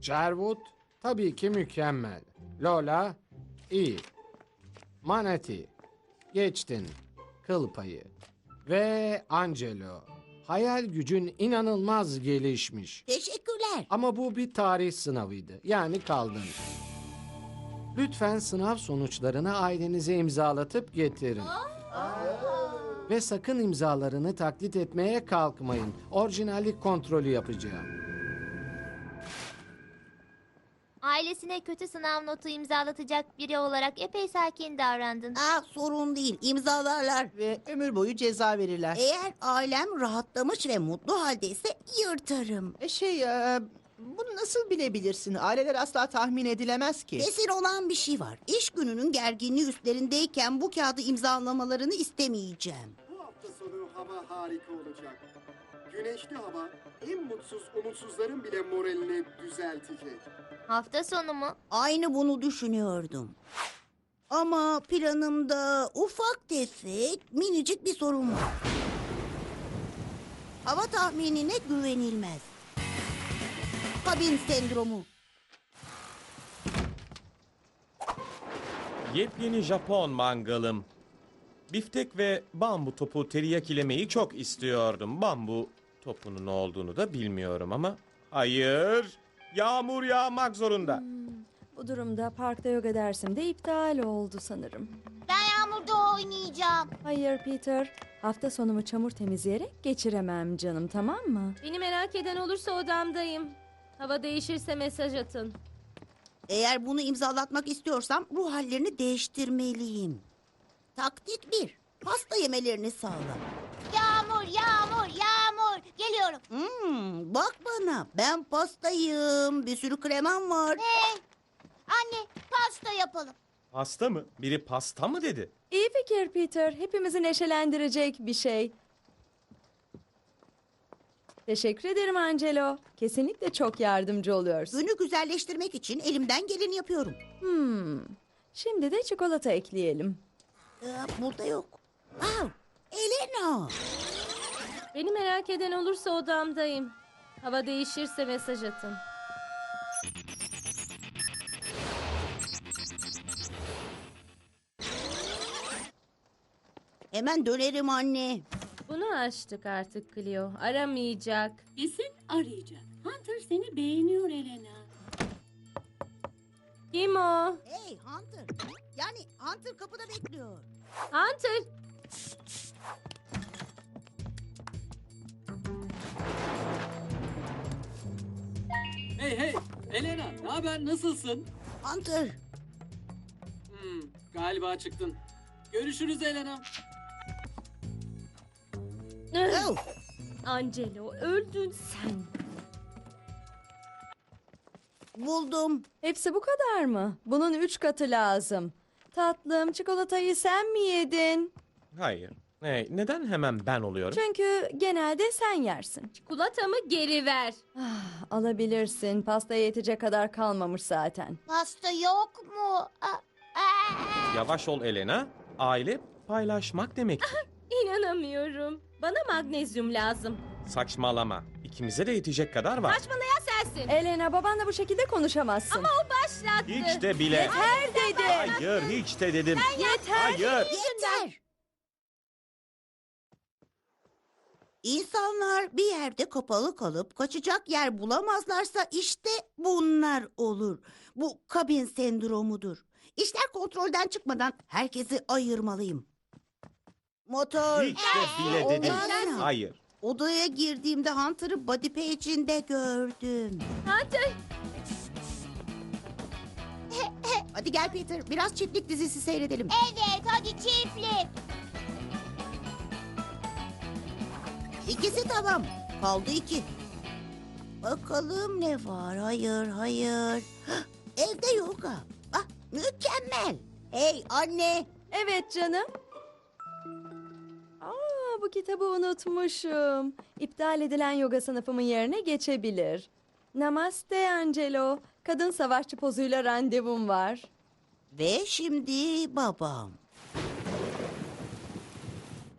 Sherwood tabii ki mükemmel. Lola iyi. Manati geçtin. Kıl payı. Ve Angelo. Hayal gücün inanılmaz gelişmiş. Teşekkürler. Ama bu bir tarih sınavıydı. Yani kaldın. Lütfen sınav sonuçlarını ailenize imzalatıp getirin. Ve sakın imzalarını taklit etmeye kalkmayın. Orijinallik kontrolü yapacağım. Ailesine kötü sınav notu imzalatacak biri olarak epey sakin davrandın. Aa, sorun değil. İmzalarlar. Ve ömür boyu ceza verirler. Eğer ailem rahatlamış ve mutlu haldeyse yırtarım. E şey, e, bunu nasıl bilebilirsin? Aileler asla tahmin edilemez ki. Kesin olan bir şey var. İş gününün gerginliği üstlerindeyken bu kağıdı imzalamalarını istemeyeceğim. Bu hafta sonu hava harika olacak. Güneşli hava en mutsuz umutsuzların bile moralini düzeltecek. Hafta sonu mu? Aynı bunu düşünüyordum. Ama planımda ufak tefek minicik bir sorun var. Hava tahminine güvenilmez. Kabin sendromu. Yepyeni Japon mangalım. Biftek ve bambu topu teriyakilemeyi çok istiyordum. Bambu topunun ne olduğunu da bilmiyorum ama... Hayır, yağmur yağmak zorunda. Bu durumda parkta yoga dersim de iptal oldu sanırım. Ben yağmurda oynayacağım. Hayır Peter, hafta sonumu çamur temizleyerek geçiremem canım tamam mı? Beni merak eden olursa odamdayım. Hava değişirse mesaj atın. Eğer bunu imzalatmak istiyorsam ruh hallerini değiştirmeliyim. Taktik bir. Pasta yemelerini sağla. Yağmur, yağmur, yağmur. Geliyorum. Hmm, bak bana ben pastayım. Bir sürü kremam var. Anne, pasta yapalım. Pasta mı? Biri pasta mı dedi? İyi fikir Peter, hepimizi neşelendirecek bir şey. Teşekkür ederim Angelo. Kesinlikle çok yardımcı oluyorsun. Günü güzelleştirmek için elimden geleni yapıyorum. Hmm. Şimdi de çikolata ekleyelim. Ee, burada yok. Aa, Elena. Beni merak eden olursa odamdayım. Hava değişirse mesaj atın. Hemen dönerim anne. Bunu açtık artık Clio. Aramayacak. Kesin arayacak. Hunter seni beğeniyor Elena. Kim o? Hey Hunter. Yani Hunter kapıda bekliyor. Hunter! Elena, ne haber? Nasılsın? Hunter. Hmm, galiba çıktın. Görüşürüz Elena. Oh, Angelo öldün sen. buldum. Hepsi bu kadar mı? Bunun üç katı lazım. Tatlım, çikolatayı sen mi yedin? Hayır. Hey, neden hemen ben oluyorum? Çünkü genelde sen yersin. Çikolatamı geri ver. Ah, alabilirsin. Pastaya yetecek kadar kalmamış zaten. Pasta yok mu? Aa, aa. Yavaş ol Elena. Aile paylaşmak demektir. İnanamıyorum. Bana magnezyum lazım. Saçmalama. İkimize de yetecek kadar var. Saçmalayan sensin. Elena babanla bu şekilde konuşamazsın. Başlattı. Hiç de bile. Yeter dedim. Hayır, hiç de dedim. Yeter. Hayır. Yeter. İnsanlar bir yerde kapalı kalıp kaçacak yer bulamazlarsa işte bunlar olur. Bu kabin sendromudur. İşler kontrolden çıkmadan herkesi ayırmalıyım. Motor. Hiç de bile Olmaz. dedim. Hayır. Odaya girdiğimde Hunter'ı body page'inde gördüm. Hunter! Hadi gel Peter, biraz çiftlik dizisi seyredelim. Evet, hadi çiftlik. İkisi tamam. Kaldı iki. Bakalım ne var? Hayır, hayır. Hah, Evde yoga. Ah, mükemmel. Hey anne. Evet canım. Aa, bu kitabı unutmuşum. İptal edilen yoga sınıfımın yerine geçebilir. Namaste Angelo. Kadın savaşçı pozuyla randevum var. Ve şimdi babam.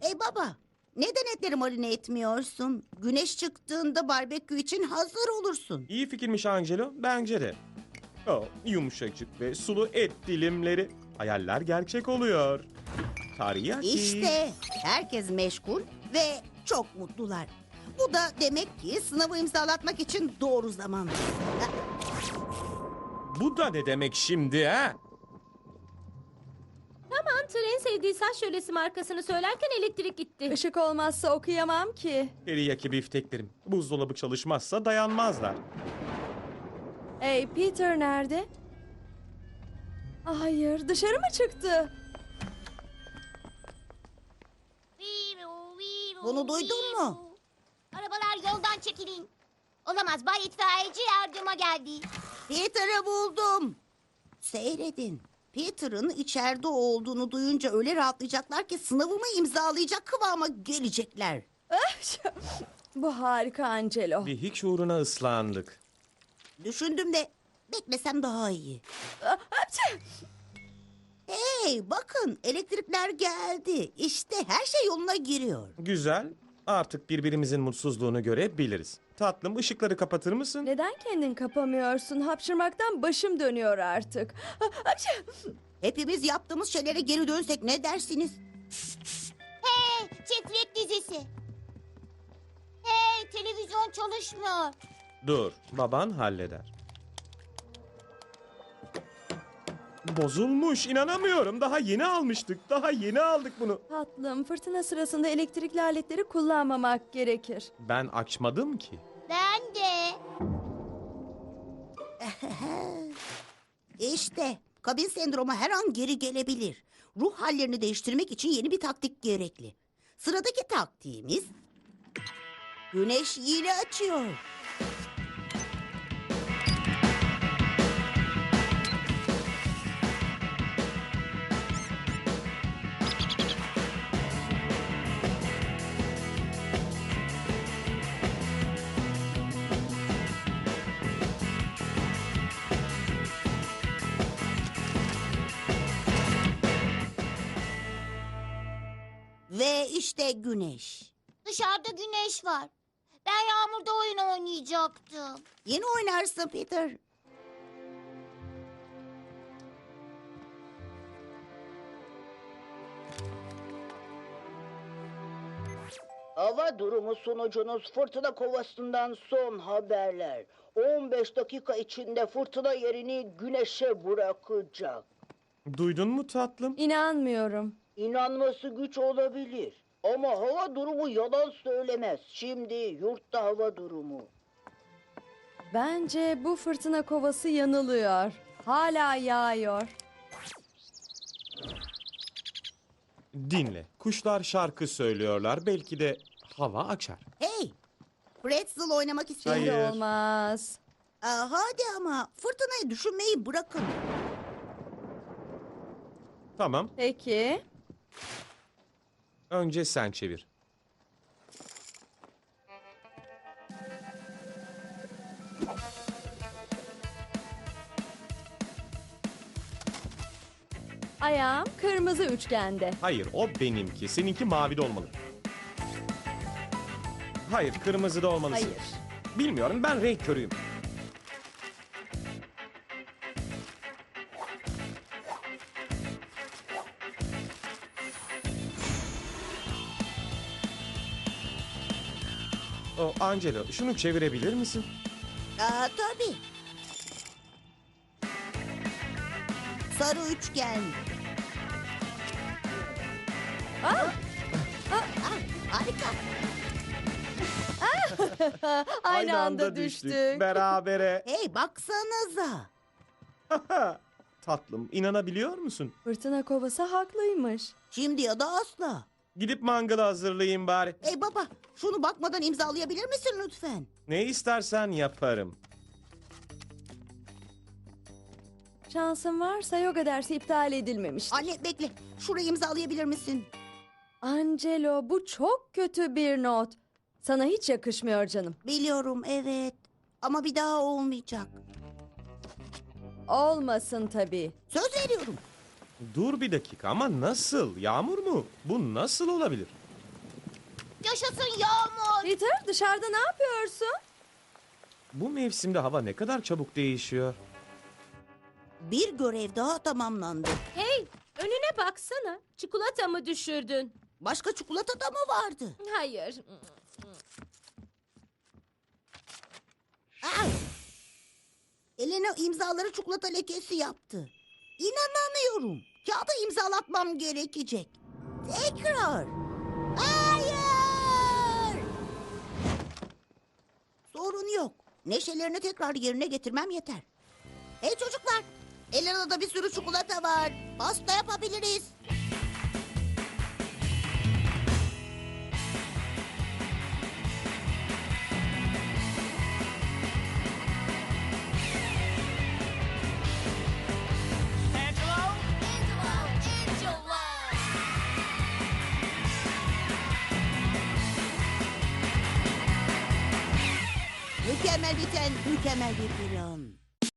Hey baba, Neden etleri marine etmiyorsun? Güneş çıktığında barbekü için hazır olursun. İyi fikirmiş Angelo. Bence de. Oh, yumuşacık ve sulu et dilimleri. Hayaller gerçek oluyor. Teriyaki. İşte herkes meşgul ve çok mutlular. Bu da demek ki sınavı imzalatmak için doğru zaman. Bu da ne demek şimdi ha? Hunter en sevdiği saç şölesi markasını söylerken elektrik gitti. Işık olmazsa okuyamam ki. Teriyaki bifteklerim. Buzdolabı çalışmazsa dayanmazlar. Hey Peter nerede? Ah, Hayır dışarı mı çıktı? Bunu duydun mu? Arabalar yoldan çekilin. Olamaz bay itfaiyeci yardıma geldi. Peter'ı buldum. Seyredin. Peter'ın içeride olduğunu duyunca öyle rahatlayacaklar ki sınavımı imzalayacak kıvama gelecekler. Bu harika Angelo. Bir hiç uğruna ıslandık. Düşündüm de beklesem daha iyi. Hey bakın elektrikler geldi. İşte her şey yoluna giriyor. Güzel. Artık birbirimizin mutsuzluğunu görebiliriz. Tatlım ışıkları kapatır mısın? Neden kendin kapamıyorsun? Hapşırmaktan başım dönüyor artık. Hapşır! Hepimiz yaptığımız şeylere geri dönsek ne dersiniz? Hey çiftlik dizisi. Hey televizyon çalışmıyor. Dur, baban halleder. Bozulmuş, inanamıyorum. Daha yeni almıştık. Daha yeni aldık bunu. Tatlım fırtına sırasında elektrikli aletleri kullanmamak gerekir. Ben açmadım ki. Ben de. İşte kabin sendromu her an geri gelebilir. Ruh hallerini değiştirmek için yeni bir taktik gerekli. Sıradaki taktiğimiz güneş yili açıyor. İşte güneş. Dışarıda güneş var. Ben yağmurda oyun oynayacaktım. Yeni oynarsın Peter. Hava durumu sunucunuz fırtına kovasından son haberler. 15 dakika içinde fırtına yerini güneşe bırakacak. Duydun mu tatlım? İnanmıyorum. İnanması güç olabilir. Ama hava durumu yalan söylemez. Şimdi yurtta hava durumu. Bence bu fırtına kovası yanılıyor. Hala yağıyor. Dinle. Kuşlar şarkı söylüyorlar. Belki de hava açar. Hey, pretzel oynamak istiyorum. Hayır. Olmaz. Aa, hadi ama fırtınayı düşünmeyi bırakın. Tamam. Peki. Önce sen çevir. Ayağım kırmızı üçgende. Hayır, o benimki. Seninki mavide olmalı. Hayır, kırmızıda olmalısın. Hayır. Bilmiyorum, ben renk körüyüm. O Angelo, şunu çevirebilir misin? Aa, tabii. Sarı üçgen. Ah! Ah, harika. Aynı, anda, düştük. Berabere. Hey baksanıza. Tatlım, inanabiliyor musun? Fırtına kovası haklıymış. Şimdi ya da asla. Gidip mangalı hazırlayayım bari. Hey baba şunu bakmadan imzalayabilir misin lütfen? Ne istersen yaparım. Şansın varsa yoga dersi iptal edilmemiş. Anne bekle. Şurayı imzalayabilir misin? Angelo bu çok kötü bir not. Sana hiç yakışmıyor canım. Biliyorum evet. Ama bir daha olmayacak. Olmasın tabii. Söz veriyorum. Dur bir dakika ama nasıl? Yağmur mu? Bu nasıl olabilir? Yaşasın yağmur. Peter dışarıda ne yapıyorsun? Bu mevsimde hava ne kadar çabuk değişiyor. Bir görev daha tamamlandı. Hey, önüne baksana. Çikolata mı düşürdün? Başka çikolata da mı vardı? Hayır. Ay! Elena imzaları çikolata lekesi yaptı. İnanamıyorum. Kağıda imzalatmam gerekecek. Tekrar. Hayır! Sorun yok. Neşelerini tekrar yerine getirmem yeter. Hey çocuklar. Elena'da bir sürü çikolata var. Pasta yapabiliriz. Mükemmel biten mükemmel bir plan.